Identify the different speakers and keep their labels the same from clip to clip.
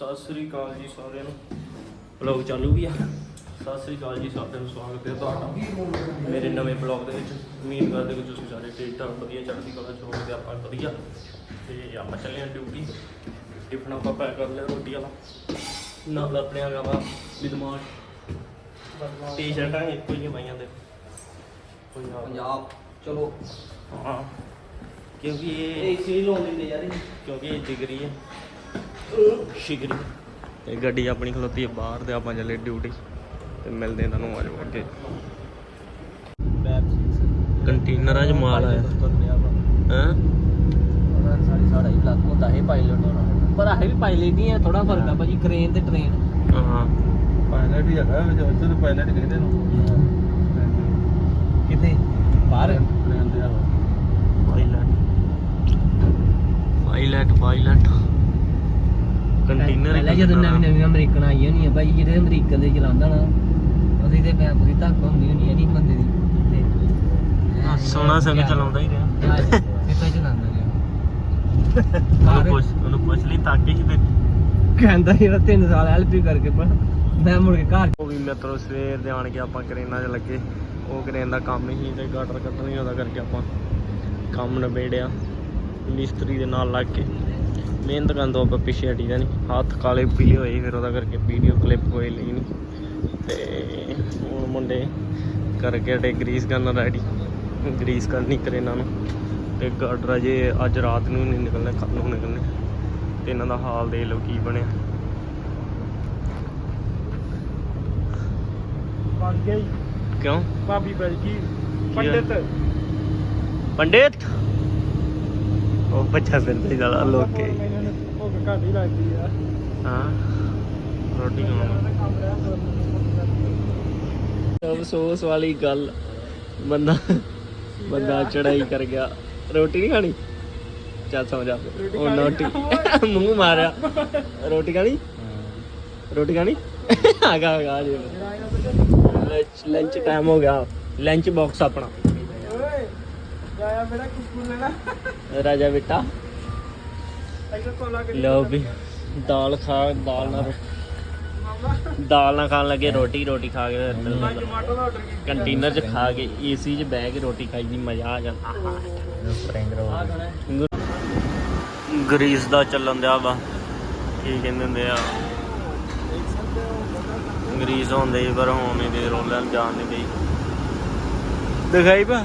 Speaker 1: ਸਤਿ ਸ੍ਰੀ ਅਕਾਲ ਜੀ ਸਾਰਿਆਂ ਨੂੰ। ਬਲੌਗ ਚਾਲੂ ਵੀ ਆ। ਸਤਿ ਸ੍ਰੀ ਅਕਾਲ ਜੀ ਸਾਰਿਆਂ ਨੂੰ ਸਵਾਗਤ ਹੈ ਤੁਹਾਡਾ। ਮੇਰੇ ਨਵੇਂ ਬਲੌਗ ਦੇ ਵਿੱਚ ਉਮੀਦ ਕਰਦੇ ਕਿ ਤੁਸੀਂ ਸਾਰੇ ਠੀਕ ਠਾਕ ਵਧੀਆ ਚੜ੍ਹਦੀ ਕਲਾ ਚ ਹੋਵੋਗੇ ਆਪਾਂ ਵਧੀਆ। ਤੇ ਆਪਾਂ ਚੱਲੇ ਹਾਂ ਡਿਊਟੀ ਟਿਫਨ ਆਪਾਂ ਪੈਕ ਕਰ ਲਿਆ ਰੋਟੀ ਵਾਲਾ। ਨਾਲ ਆਪਣੇ ਆ ਵਾ ਵਿਦਮਾਨ। ਟੀ-ਸ਼ਰਟਾਂ ਇੱਕੋ ਹੀ ਪਾਈਆਂ ਦੇ ਪੰਜਾਬ।
Speaker 2: ਚਲੋ।
Speaker 1: ਹਾਂ। ਕਿਉਂਕਿ ਇਹ
Speaker 2: ਇਹ ਸੀ ਲੋਨ ਲੈਂਦੇ ਯਾਰ।
Speaker 1: ਕਿਉਂਕਿ ਇਹ ਡਿਗਰੀ ਹੈ ਸ਼ਿਗਰੀ। ਤੇ ਗੱਡੀ ਆਪਣੀ ਖਲੋਤੀ ਹੈ ਬਾਹਰ ਤੇ ਆਪਾਂ ਚੱਲੇ ਡਿਊਟੀ ਤੇ ਮਿਲਦੇ ਇਹਨਾਂ ਨੂੰ ਆਜੋ ਅੱਗੇ। ਕੰਟੇਨਰਾਂ 'ਚ ਮਾਲ ਆਇਆ ਹਾਂ?
Speaker 2: ਸਾਡੀ ਸਾਡਾ ਹੀ ਲੱਗ ਹੁੰਦਾ ਹੈ ਪਾਇਲਟ ਹੋਣਾ ਪਰ ਆਹੇ ਵੀ ਪਾਇਲਟ ਹੀ ਹੈ ਥੋੜਾ ਫ਼ਰਕ ਆ ਭਾਜੀ ਕ੍ਰੇਨ ਤੇ ਟ੍ਰੇਨ
Speaker 1: ਹਾਂ।
Speaker 3: ਪਾਇਲਟ ਹੀ ਹੈਗਾ ਵਿੱਚ ਉੱਧਰ ਪਾਇਲਟ ਕਹਿੰਦੇ ਨੂੰ।
Speaker 2: ਕਿਤੇ ਬਾਹਰ?
Speaker 3: ਟ੍ਰੇਨ ਦੇ ਆ।
Speaker 1: ਪਾਇਲਟ ਪਾਇਲਟ ਪਾਇਲਟ ਕੰਟੇਨਰ
Speaker 2: ਪਹਿਲਾਂ ਜਦੋਂ ਨਵੀਂ ਨਵੀਂ ਅਮਰੀਕਨ ਆਈਆਂ ਨਹੀਂ ਭਾਈ ਜਿਹੜੇ ਅਮਰੀਕਨ ਦੇ ਚਲਾਉਂਦਾ ਨਾ ਉਹਦੀ ਤੇ ਮੈਂ ਬੁਰੀ ਧੱਕ ਹੁੰਦੀ ਹੋਣੀ ਨਹੀਂ ਬੰਦੇ ਦੀ। ਤੇ
Speaker 1: ਸੋਹਣਾ ਸੰਗ ਚਲਾਉਂਦਾ ਹੀ ਰਿਹਾ।
Speaker 2: ਕਿੱਥੇ ਚਲਾਉਂਦਾ
Speaker 1: ਉਹਨੂੰ ਪੁੱਛ ਉਹਨੂੰ ਪੁੱਛ ਲਈ ਤਾਂ ਕਿ ਤੇ
Speaker 2: ਕਹਿੰਦਾ ਜਿਹੜਾ 3 ਸਾਲ ਹੈਲਪ ਕਰਕੇ ਪਰ ਮੈਂ ਮੁੜ ਕੇ ਘਰ
Speaker 1: ਉਹ ਵੀ ਮਿੱਤਰੋ ਸਵੇਰ ਦੇ ਆਣ ਕੇ ਆਪਾਂ ਕਰੇਨਾਂ 'ਚ ਲੱਗੇ। ਉਹ ਕਰੇਨ ਦਾ ਕੰਮ ਹੀ ਤੇ ਗਾਟਰ ਕੱਟਣੀ ਉਹਦਾ ਕਰਕੇ ਆਪਾਂ ਕੰਮ ਨਿਬੇੜਿਆ। ਮਿਸਤਰੀ ਦੇ ਨਾਲ ਲੱਗ ਕੇ ਮਿਹਨਤ ਕਰਨ ਤੋਂ ਆਪਾਂ ਪਿੱਛੇ ਹਟੀ ਦਾ ਨਹੀਂ ਹੱਥ ਕਾਲੇ ਪੀਲੇ ਹੋਏ ਫਿਰ ਉਹਦਾ ਕਰਕੇ ਵੀਡੀਓ ਕਲਿੱਪ ਕੋਈ ਲਈ ਨਹੀਂ ਤੇ ਹੁਣ ਮੁੰਡੇ ਕਰਕੇ ਹਟੇ ਗਰੀਸ ਕਰਨ ਰੈਡੀ ਗਰੀਸ ਕਰਨੀ ਕਰੇਨਾਂ ਨੂੰ ਤੇ ਗਾਟਰ ਅਜੇ ਅੱਜ ਰਾਤ ਨੂੰ ਨਹੀਂ ਨਿਕਲਣਾ ਕੱਲ ਨੂੰ ਨਿਕਲਣੇ। ਤੇ ਇਹਨਾਂ ਦਾ ਹਾਲ ਦੇਖ ਲਓ ਕੀ ਬਣਿਆ।
Speaker 3: ਬਣ
Speaker 1: ਕਿਉਂ?
Speaker 3: ਭਾਬੀ ਬਣ ਗਈ
Speaker 1: ਪੰਡਿਤ। ਪੰਡਿਤ? ਉਹ ਬੱਚਾ ਫਿਰਦਾ ਹੀ ਸਾਲਾ ਲੋਕੇ।
Speaker 3: ਉਹ ਘੱਟ ਹੀ। ਲੱਗਦੀ ਆ
Speaker 1: ਹਾਂ ਰੋਟੀ ਖਾਣਾ ਅਫਸੋਸ ਵਾਲੀ ਗੱਲ। ਬੰਦਾ ਬੰਦਾ ਚੜਾਈ ਕਰ ਗਿਆ। ਰੋਟੀ ਨਹੀਂ ਖਾਣੀ? ਚੱਲ ਸੌ ਜਾ। ਉਹ ਨੋਟੀ। ਮੂੰਹ ਮਾਰਿਆ। ਰੋਟੀ ਖਾਣੀ? ਰੋਟੀ ਖਾਣੀ? ਆਗਾ ਆਗਾ ਜੀ। ਲੰਚ ਲੰਚ ਟਾਈਮ ਹੋ ਗਿਆ। ਲੰਚ ਬਾਕਸ ਆਪਣਾ।
Speaker 3: ਜਾਇਆ ਮੇਰਾ ਕੁੱਕੂ ਲੈਣਾ
Speaker 1: ਰਾਜਾ ਬੇਟਾ।
Speaker 3: ਐਸਾ ਕੋਲਾ
Speaker 1: ਲਓ ਵੀ ਦਾਲ ਖਾ ਦਾਲ ਨਾਲ ਦਾਲ ਨਾਲ ਖਾਣ ਲੱਗੇ ਰੋਟੀ ਰੋਟੀ ਖਾ ਕੇ ਫਿਰ
Speaker 3: ਟਮਾਟਰ ਦਾ ਆਰਡਰ ਕੀਤਾ।
Speaker 1: ਕੰਟੇਨਰ 'ਚ ਖਾ ਕੇ ਏਸੀ 'ਚ ਬਹਿ ਕੇ ਰੋਟੀ ਖਾਈ ਦੀ ਮਜ਼ਾ ਆ ਜਾਂਦਾ ਸਪਰਿੰਗ ਰੋਲ। ਗਰੀਸ ਦਾ ਚੱਲਣ ਦਿਆ ਵਾ। ਕੀ ਕਹਿੰਦੇ ਹੁੰਦੇ ਆ? ਗਰੀਸ ਹੁੰਦੇ ਸੀ ਪਰ ਹੁਣ ਨਹੀਂ ਦੇ ਰੋਲਰ ਜਾਣ ਨਹੀਂ ਗਈ ਦਿਖਾਈ ਪਾ।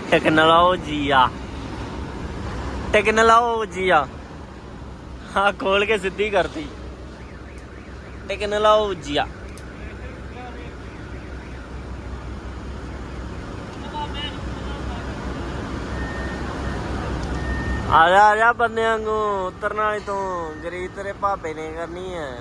Speaker 1: ਟੈਕਨੋਲੋਜੀ ਆ। ਟੈਕਨੋਲੋਜੀ ਆ। ਹਾਂ ਖੋਲ ਕੇ ਸਿੱਧੀ ਕਰਤੀ। ਟੈਕਨੋਲੋਜੀ ਆ। ਆ ਜਾ ਆ ਜਾ ਬੰਦਿਆਂ ਨੂੰ, ਉਤਰਨ ਵਾਲੀ ਤੋਂ। ਗਰੀਬ ਤੇਰੇ ਭਾਪੇ ਨੇ ਕਰਨੀ ਹੈ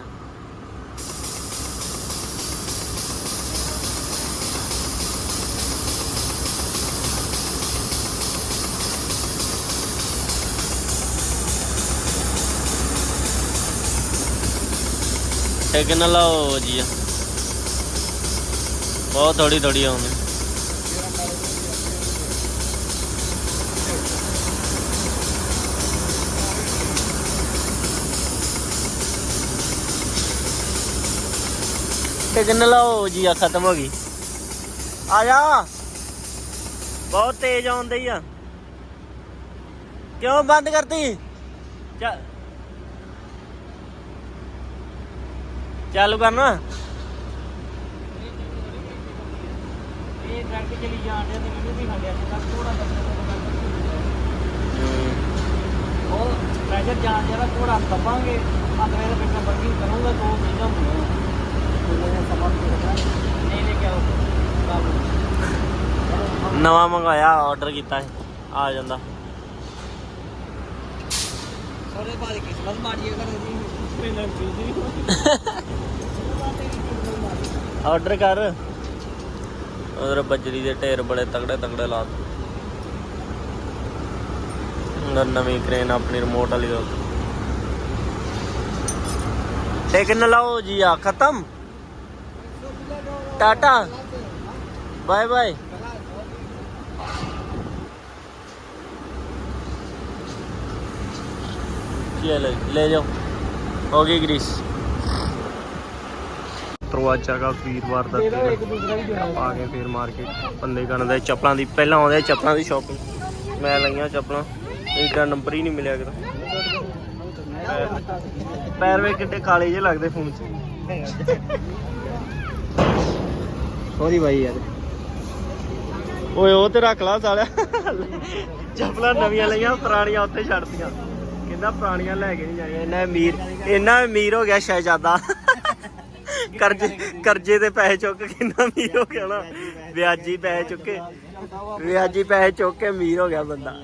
Speaker 1: ਟਿਕਨ ਲਾਓ ਆ ਬਹੁਤ ਥੋੜੀ ਥੋੜੀ ਆਉਂਦੀ। ਟੈਕਨੋਲੋਜੀ ਆ ਖਤਮ ਹੋ ਗਈ। ਆ ਜਾ। ਬਹੁਤ ਤੇਜ਼ ਆਉਂਦੀ ਆ। ਕਿਉਂ ਬੰਦ ਕਰਤੀ? ਚੱਲ। ਚਾਲੂ ਕਰਨਾ।
Speaker 2: ਇਹ ਟਰੱਕ ਚਲੀ ਜਾਣ ਡਿਆ ਤੇ ਮੈਨੂੰ ਵੀ ਖੰਡਿਆ ਸੀ ਥੋੜਾ ਉਹ ਪ੍ਰੈਸ਼ਰ ਜਾਣ ਜਿਹੜਾ ਥੋੜਾ ਦੱਬਾਂਗੇ ਅਗਲੇ ਦੇ ਵਿੱਚ ਕਰੂੰਗਾ ਚੀਜ਼ਾਂ ਨਹੀਂ ਕਾਬੂ
Speaker 1: ਨਵਾਂ ਮੰਗਾਇਆ ਆਰਡਰ ਕੀਤਾ ਹੈ ਆ ਜਾਂਦਾ।
Speaker 2: ਸਾਰੇ ਬਾਰੇ ਕਿਸਮਤ ਮਾੜੀ ਕਰ
Speaker 1: ਆਰਡਰ ਕਰ ਉਧਰ ਬਜਰੀ ਦੇ ਢੇਰ ਬੜੇ ਤਗੜੇ ਤਗੜੇ ਲਾ ਦਿੱਤੇ। ਅੰਦਰ ਨਵੀਂ ਕ੍ਰੇਨ ਆਪਣੀ ਰਿਮੋਟ ਵਾਲੀ ਦਾ ਟੇਕਨ ਲਾਓ ਜੀ ਆ ਖਤਮ टाटा बाय बाय चलो ले जाओ हो गई ਉਹ ਅੱਜ ਹੈਗਾ ਵੀਰਵਾਰ ਦਾ ਦਿਨ। ਆ ਗਏ ਫੇਰ ਮਾਰਕੀਟ। ਪੱਲੇ ਕਰਨ ਦਾ ਚੱਪਲਾਂ ਦੀ ਪਹਿਲਾਂ ਆਉਂਦੇ ਚੱਪਲਾਂ ਦੀ ਸ਼ਾਪਿੰਗ ਮੈਂ ਲਈਆਂ ਚੱਪਲਾਂ। ਇਹਦਾ ਨੰਬਰ ਹੀ ਨਹੀਂ ਮਿਲਿਆ ਕਿਤਾ। ਪੈਰ ਵੇ ਕਿੱਡੇ ਕਾਲੇ ਜੇ ਲੱਗਦੇ ਫੋਨ 'ਚ।
Speaker 2: ਸੌਰੀ ਭਾਈ ਯਾਰ।
Speaker 1: ਓਏ ਉਹ ਤੇ ਰੱਖ ਲਾ ਸਾਲਿਆ। ਚੱਪਲਾਂ ਨਵੀਆਂ ਲਈਆਂ ਪੁਰਾਣੀਆਂ ਉੱਥੇ ਛੱਡਤੀਆਂ। ਕਿੰਨਾ ਪੁਰਾਣੀਆਂ ਲੈ ਕੇ ਨਹੀਂ ਜਾਣੀਆਂ। ਇਹਨਾਂ ਅਮੀਰ ਇੰਨਾ ਅਮੀਰ ਹੋ ਗਿਆ ਸ਼ਹਿਜ਼ਾਦਾ। ਕਰਜ਼ੇ ਕਰਜ਼ੇ ਦੇ ਪੈਸੇ ਚੁੱਕ ਕੇ ਕਿੰਨਾ ਅਮੀਰ ਹੋ ਗਿਆ ਨਾ। ਵਿਆਜੀ ਪੈਸੇ ਚੁੱਕੇ ਵਿਆਜੀ ਪੈਸੇ ਚੁੱਕ ਕੇ ਅਮੀਰ ਹੋ ਗਿਆ ਬੰਦਾ।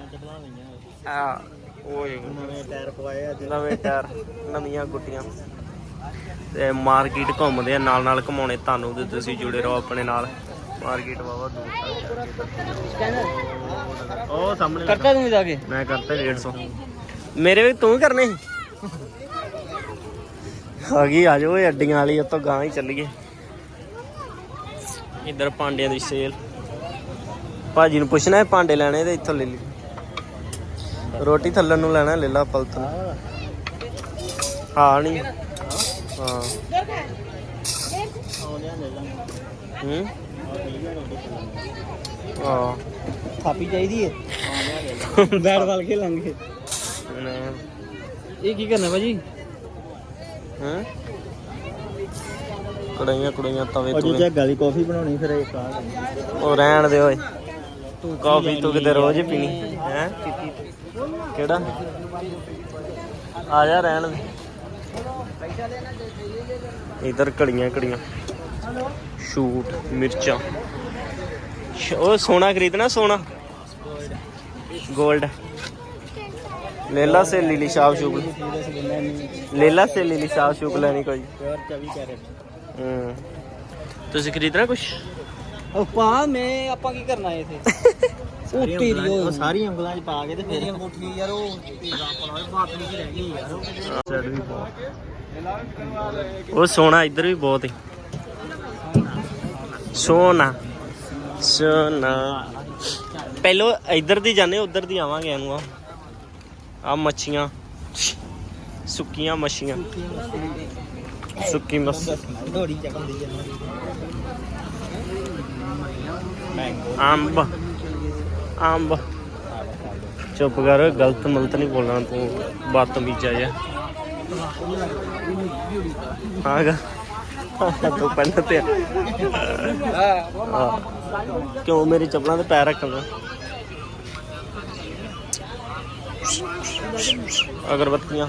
Speaker 1: ਆ ਓਏ
Speaker 2: ਨਵੇਂ ਟਾਇਰ ਪਵਾਏ ਅੱਜ।
Speaker 1: ਨਵੇਂ ਟਾਇਰ ਨਵੀਆਂ ਗੁੱਟੀਆਂ। ਤੇ ਮਾਰਕੀਟ ਘੁੰਮਦੇ ਆ ਨਾਲ ਨਾਲ ਘਮਾਉਣੇ ਤੁਹਾਨੂੰ ਤੇ ਤੁਸੀਂ ਜੁੜੇ ਰਹੋ ਆਪਣੇ ਨਾਲ। ਮਾਰਕੀਟ ਵਾਵਾ ਦੂਰ ਤੱਕ ਉਹ ਸਾਹਮਣੇ।
Speaker 2: ਕਰਤਾ ਤੂੰ ਜਾ ਕੇ?
Speaker 1: ਮੈਂ ਕਰਤਾ 150 ਮੇਰੇ ਵੀ ਤੂੰ ਹੀ ਕਰਨੇ ਸੀ? ਆ ਗਈ ਆ ਜਾਓ ਇਹ ਅੱਡੀਆਂ ਵਾਲੀ ਉੱਤੋਂ ਗਾਂ ਹੀ ਚੱਲੀਏ। ਇੱਧਰ ਭਾਂਡਿਆਂ ਦੀ ਸੇਲ ਭਾਜੀ ਨੂੰ ਪੁੱਛਣਾ ਹੈ ਭਾਂਡੇ ਲੈਣੇ ਤੇ ਇੱਥੋਂ ਲੈ ਲਈ। ਰੋਟੀ ਥੱਲਣ ਨੂੰ ਲੈਣਾ ਲੈ ਲਾ ਪਲਤ ਨੂੰ ਹਾਂ ਨਹੀਂ। ਹਾਂ। ਹੂੰ? ਹਾਂ।
Speaker 2: ਥਾਪੀ ਚਾਹੀਦੀ ਹੈ। ਬੈਟ ਬਾਲ ਖੇਲਾਂਗੇ
Speaker 1: ਨਾ।
Speaker 2: ਇਹ ਕੀ ਕਰਨਾ ਭਾਜੀ?
Speaker 1: ਹਾਂ? ਕੜਾਈਆਂ ਕੁੜਾਈਆਂ ਤਵੇ ਤੂਵੇ।
Speaker 2: ਗਾਲੀ ਕਾਫੀ ਬਣਾਉਣੀ ਫਿਰ ਇੱਕ ਆ
Speaker 1: ਉਹ ਰਹਿਣ ਦੇ ਓਏ। ਕਾਫੀ ਤੂੰ ਕਿਤੇ ਰੋਜ਼ ਪੀਣੀ ਹੈ? ਕਿਹੜਾ? ਆ ਜਾ ਰਹਿਣ ਦੇ। ਇਧਰ ਕੜੀਆਂ ਕੜੀਆਂ। ਸ਼ੂਟ ਮਿਰਚਾਂ। ਉਹ ਸੋਨਾ ਖਰੀਦਣਾ ਸੋਨਾ? 골ਡ ਲੇਲਾ ਸੇ ਲੀਲੀ ਸ਼ਾਬ ਸ਼ੂਬ ਲੇਲਾ ਸੇ ਲੀਲੀ ਸ਼ਾਬ ਸ਼ੂਬ ਲੈਣੀ ਕੋਈ।
Speaker 2: ਪਿਓਰ 24 ਕੈਰੇਟ
Speaker 1: ਹੂੰ। ਤੁਸੀਂ ਖਰੀਦਣਾ ਕੁਛ?
Speaker 2: ਪਾ ਮੈਂ ਆਪਾਂ ਕੀ ਕਰਨਾ ਹੈ ਇੱਥੇ ਉੱਤੀ ਉਹ ਸਾਰੀਆਂ ਉਂਗਲਾਂ 'ਚ ਪਾ ਕੇ ਤੇ ਫਿਰ ਮੁੱਠੀ ਯਾਰ ਉਹ ਆਪਣਾ ਬਾਤ ਨਹੀਂ ਰਹਿ ਗਈ ਯਾਰ। ਉਹ
Speaker 1: ਸਾਈਡ ਵੀ ਬਹੁਤ ਉਹ ਸੋਨਾ ਇੱਧਰ ਵੀ ਬਹੁਤ ਹੈ ਸੋਨਾ। ਸੋਨਾ। ਪਹਿਲੋ ਇੱਧਰ ਦੀ ਜਾਂਦੇ ਉੱਧਰ ਦੀ ਆਵਾਂਗੇ ਇਹਨੂੰ ਆ ਆ ਮੱਛੀਆਂ। ਸੁੱਕੀਆਂ ਮੱਛੀਆਂ। ਸੁੱਕੀ ਮੱਛੀ।
Speaker 2: ਢੋੜੀ ਚੱਕਦੀ ਹੈ
Speaker 1: ਅੰਬ। ਅੰਬ। ਚੁੱਪ ਕਰ, ਗਲਤ ਮਲਤ ਨਹੀਂ ਬੋਲਣਾ ਤੂੰ। ਬਦਤਮੀਜ਼ਾ ਜਿਹਾ। ਆਗਾ ਤੂੰ ਪਹਿਲਾਂ ਤੇ ਆ। ਕਿਉਂ? ਮੇਰੀ ਚੱਪਲਾਂ ਤੇ ਪੈਰ ਰੱਖਣਾ ਅਗਰਬੱਤੀਆਂ।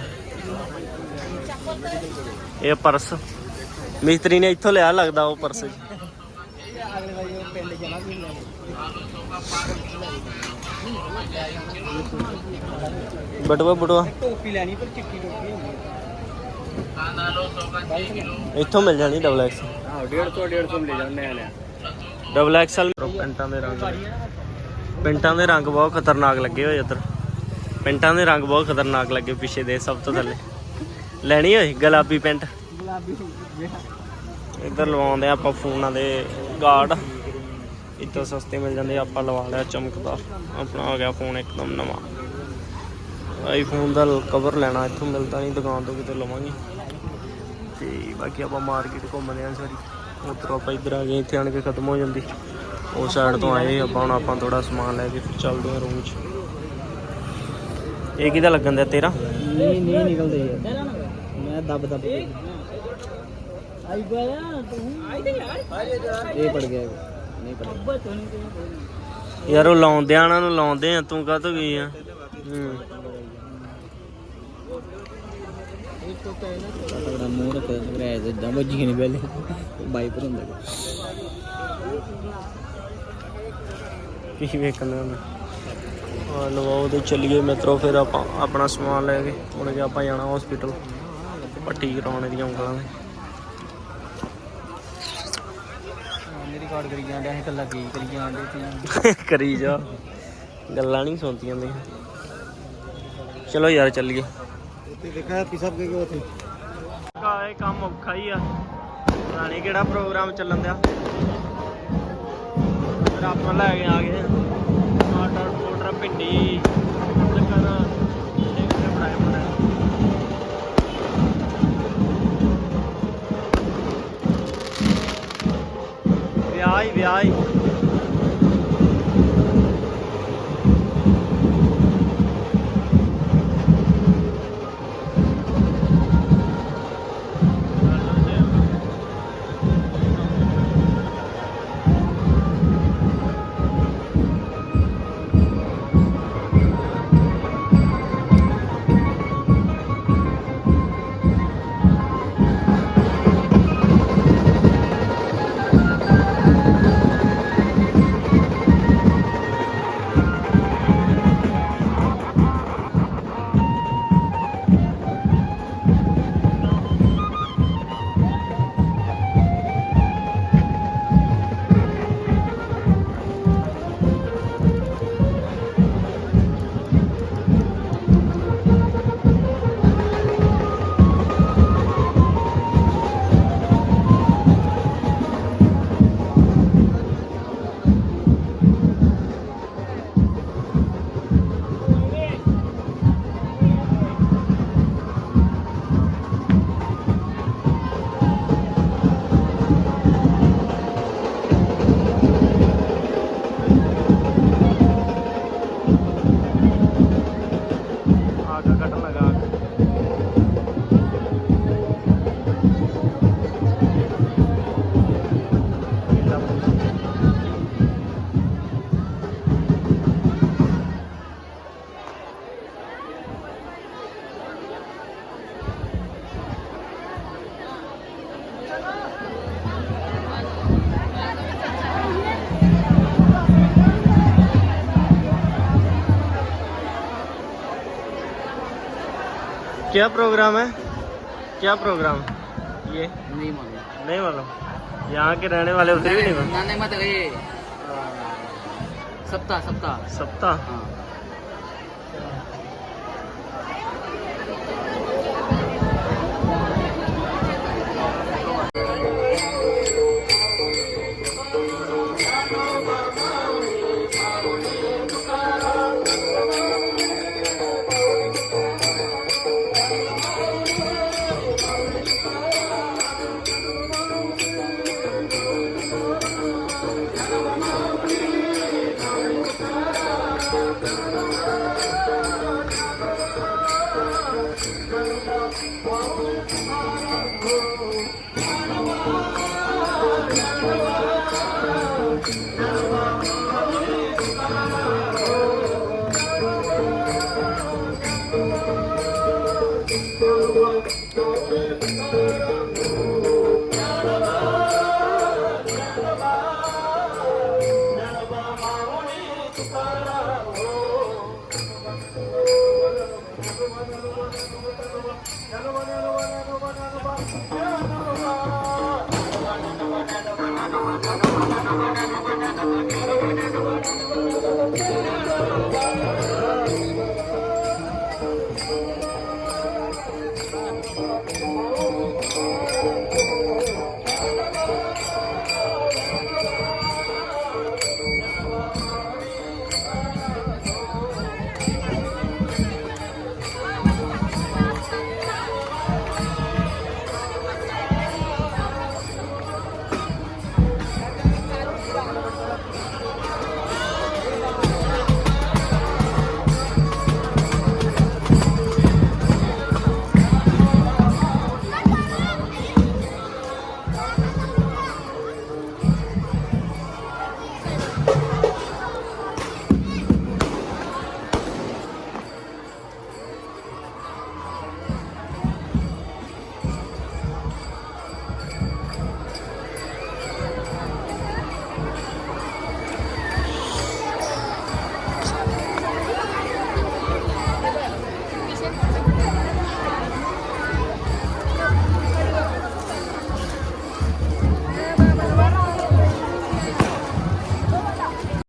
Speaker 1: ਇਹ ਪਰਸ। ਮਿਸਤਰੀ ਨੇ ਇੱਥੋਂ ਲਿਆ ਲੱਗਦਾ ਉਹ ਪਰਸ। ਜੀ ਬਟਵਾ ਬਟਵਾ
Speaker 2: ਟੋਪੀ ਲੈਣੀ ਪਰ ਚਿੱਟੀ ਟੋਪੀ ਹੁੰਦੀ
Speaker 1: ਇੱਥੋਂ ਮਿਲ ਜਾਣੀ ਡਬਲ ਐਕਸ
Speaker 2: ਆਹ 150 150 ਲੈ ਜਾਣ ਮੈਂ ਲਿਆ
Speaker 1: ਡਬਲ ਐਕਸਲ ਪੈਂਟਾਂ ਦੇ ਰੰਗ। ਪੈਂਟਾਂ ਦੇ ਰੰਗ ਬਹੁਤ ਖਤਰਨਾਕ ਲੱਗੇ ਹੋਏ ਇੱਧਰ। ਪੈਂਟਾਂ ਦੇ ਰੰਗ ਬਹੁਤ ਖਤਰਨਾਕ ਲੱਗੇ ਪਿੱਛੇ ਦੇ ਸਭ ਤੋਂ ਥੱਲੇ। ਲੈਣੀ ਹੋਈ ਗੁਲਾਬੀ ਪੈਂਟ।
Speaker 2: ਗੁਲਾਬੀ
Speaker 1: ਇੱਧਰ ਲਵਾਉਂਦੇ ਆਪਾਂ ਫੋਨਾਂ ਦੇ ਗਾਰਡ ਇੱਥੋਂ ਸਸਤੇ ਮਿਲ ਜਾਂਦੇ ਆਪਾਂ ਲਵਾ ਲਿਆ ਚਮਕਦਾਰ ਆਪਣਾ ਆ ਗਿਆ ਫੋਨ ਇੱਕਦਮ ਨਵਾਂ। ਆਈਫੋਨ ਦਾ ਕਵਰ ਲੈਣਾ ਇੱਥੋਂ ਮਿਲਦਾ ਨਹੀਂ ਦੁਕਾਨ ਤੋਂ ਕਿਤੇ ਲਵਾਂਗੇ। ਤੇ ਬਾਕੀ ਆਪਾਂ ਮਾਰਕੀਟ ਘੁੰਮਦੇ ਆਂ ਸਾਰੀ। ਉੱਧਰੋਂ ਆਪਾਂ ਇੱਧਰ ਆ ਗਏ ਇੱਥੇ ਆਣ ਕੇ ਖਤਮ ਹੋ ਜਾਂਦੀ। ਉਸ ਸਾਈਡ ਤੋਂ ਆਏ ਆਪਾਂ ਹੁਣ ਆਪਾਂ ਥੋੜਾ ਸਮਾਨ ਲੈ ਕੇ ਫਿਰ ਚੱਲਦੇ ਆਂ ਰੂਮ 'ਚ। ਇਹ ਕਿਹਦਾ ਲੱਗਣ ਦਿਆ ਤੇਰਾ?
Speaker 2: ਨਹੀਂ ਨਹੀਂ ਨਿਕਲਦੇ ਯਾਰ ਮੈਂ ਦੱਬ ਦੱਬ ਕੇ। ਆਈ ਗਿਆ ਤੂੰ ਆਈ ਤੇ ਯਾਰ ਇਹ ਪੜ ਗਿਆ। ਨਹੀਂ ਪੜਿਆ
Speaker 1: ਯਾਰ ਉਹ ਲਾਉਂਦੇ ਆ ਉਹਨਾਂ ਨੂੰ ਲਾਉਂਦੇ ਆ ਤੂੰ ਕਾਹਤੋਂ ਗਈ ਆ? ਹੂੰ।
Speaker 2: ਤਗੜਾ ਮੂੰਹ ਰੱਖ ਰਿਹਾ ਜਿੱਦਾਂ ਵੱਜੀ ਨਹੀਂ ਪਹਿਲੇ। ਬਾਈਪਰ ਹੁੰਦਾ।
Speaker 1: ਕੀ ਵੇਖਣਾ ਆ ਲਵਾਓ ਤੇ ਚੱਲੀਏ ਮਿੱਤਰੋ ਫਿਰ ਆਪਾਂ ਆਪਣਾ ਸਮਾਨ ਲੈ ਕੇ। ਹੁਣ ਜੇ ਆਪਾਂ ਜਾਣਾ ਹਸਪੀਟਲ ਪੱਟੀ ਕਰਾਉਣ ਦੀਆਂ ਉਂਗਲਾਂ
Speaker 2: ਮੇਰੀ ਕਾਰਡ ਕਰੀ ਜਾਂਦੇ ਅਸੀਂ ਕੱਲਾ ਕੀ ਕਰੀ ਜਾਂਦੇ
Speaker 1: ਕਰੀ ਜਾ। ਗੱਲਾਂ ਨਹੀਂ ਸੁਣਦੀਆਂ ਨੇ। ਚਲੋ ਯਾਰ ਚੱਲੀਏ।
Speaker 2: ਉੱਤੇ ਦੇਖਿਆ ਕੇ ਗਏ ਉੱਥੇ?
Speaker 1: ਕਾ ਇਹ ਕੰਮ ਔਖਾ ਹੀ ਆ। ਨਹੀਂ ਕਿਹੜਾ ਪ੍ਰੋਗਰਾਮ ਚੱਲਣ ਦਿਆ। ਫਿਰ ਆਪਾਂ ਲੈ ਕੇ ਆ ਗਏ। ਟਮਾਟਰ ਟੋਟਰ ਭਿੰਡੀ ਚੱਕਰ ਇਹ ਕਿਤੇ ਬਣਾਏ ਬਣਾਏ ਵਿਆਹ ਹੀ ਵਿਆਹ ਹੀ क्या प्रोग्राम है? क्या प्रोग्राम ये?
Speaker 2: नहीं मालूम।
Speaker 1: नहीं मालूम। यहाँ के रहने वाले उधर भी नहीं मालूम।
Speaker 2: सप्ताह सप्ताह।
Speaker 1: सप्ताह?
Speaker 2: हाँ।
Speaker 1: Thank you.